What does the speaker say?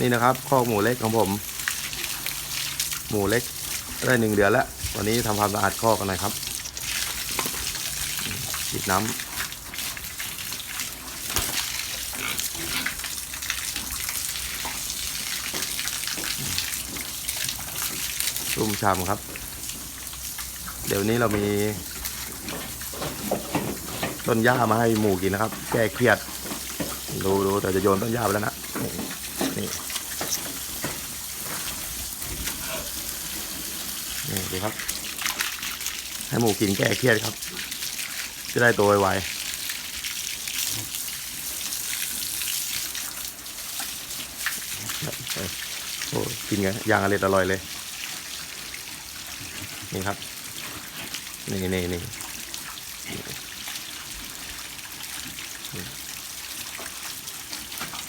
นี่นะครับข้อกหมูเล็กของผม หมูเล็กได้หนึ่งเดือนแล้ววันนี้ทำความสะอาดข้อกกันหน่อยครับฉีดน้ำชุ่มฉ่ำครับ เดี๋ยวนี้เรามี ต้นหญ้ามาให้หมูกินนะครับ แก้เครียด ดูดูแต่จะโยนต้นหญ้าไปแล้วนะ นี่ นี่ดีครับ ให้หมูกินแก้เครียดครับ จะได้ตัวไวโอ้กินกันย่างอร่อยอร่อยเลย นี่ครับ นี่นี่นี่